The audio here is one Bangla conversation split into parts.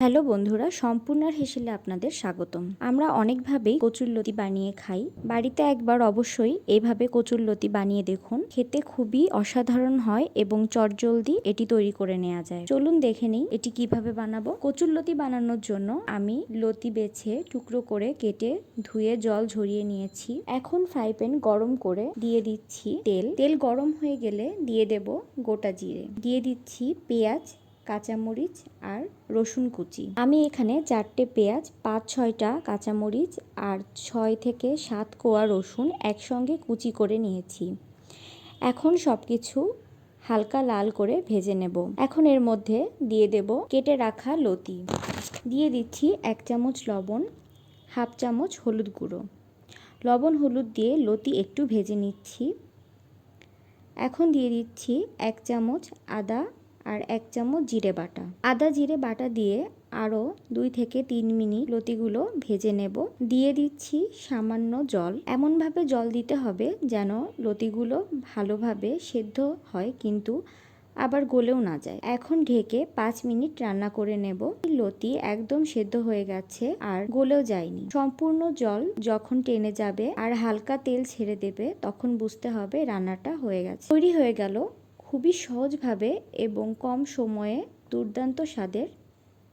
হ্যালো বন্ধুরা, সম্পূর্ণার হেসেলে আপনাদের স্বাগতম। আমরা অনেকভাবেই কচুরলতি বানিয়ে খাই। বাড়িতে একবার অবশ্যই এইভাবে কচুরলতি বানিয়ে দেখুন। খেতে খুবই অসাধারণ হয় এবং চটজলদি এটি তৈরি করে নেওয়া যায়। চলুন দেখে নিই এটি কীভাবে বানাবো। কচুরলতি বানানোর জন্য আমি লতি বেছে টুকরো করে কেটে ধুয়ে জল ঝরিয়ে নিয়েছি। এখন ফ্রাই প্যান গরম করে দিয়ে দিচ্ছি তেল। তেল গরম হয়ে গেলে দিয়ে দেব গোটা জিরে। দিয়ে দিচ্ছি পেঁয়াজ কাঁচামরিচ আর রসুন কুচি। আমি এখানে চারটে পেঁয়াজ, পাঁচ ছয়টা কাঁচামরিচ আর ছয় থেকে সাত কোয়া রসুন একসঙ্গে কুচি করে নিয়েছি। এখন সব কিছু হালকা লাল করে ভেজে নেব। এখন এর মধ্যে দিয়ে দেব কেটে রাখা লতি। দিয়ে দিচ্ছি এক চামচ লবণ, হাফ চামচ হলুদ গুঁড়ো। লবণ হলুদ দিয়ে লতি একটু ভেজে নিচ্ছি। এখন দিয়ে দিচ্ছি এক চামচ আদা আর এক চামচ জিরে বাটা। আদা জিরে বাটা দিয়ে আরও দুই থেকে তিন মিনিট লতিগুলো ভেজে নেব। দিয়ে দিচ্ছি সামান্য জল। এমনভাবে জল দিতে হবে যেন লতিগুলো ভালোভাবে সেদ্ধ হয় কিন্তু আবার গলেও না যায়। এখন ঢেকে পাঁচ মিনিট রান্না করে নেব। লতি একদম সেদ্ধ হয়ে গেছে আর গলেও যায়নি। সম্পূর্ণ জল যখন টেনে যাবে আর হালকা তেল ছেড়ে দেবে তখন বুঝতে হবে রান্নাটা হয়ে গেছে। তৈরি হয়ে গেল খুবই সহজভাবে এবং কম সময়ে দুর্দান্ত স্বাদের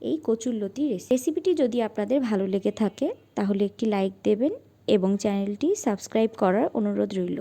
এই কচুরলতি রেসিপি রেসিপিটি যদি আপনাদের ভালো লেগে থাকে, তাহলে একটি লাইক দেবেন এবং চ্যানেলটি সাবস্ক্রাইব করার অনুরোধ রইল।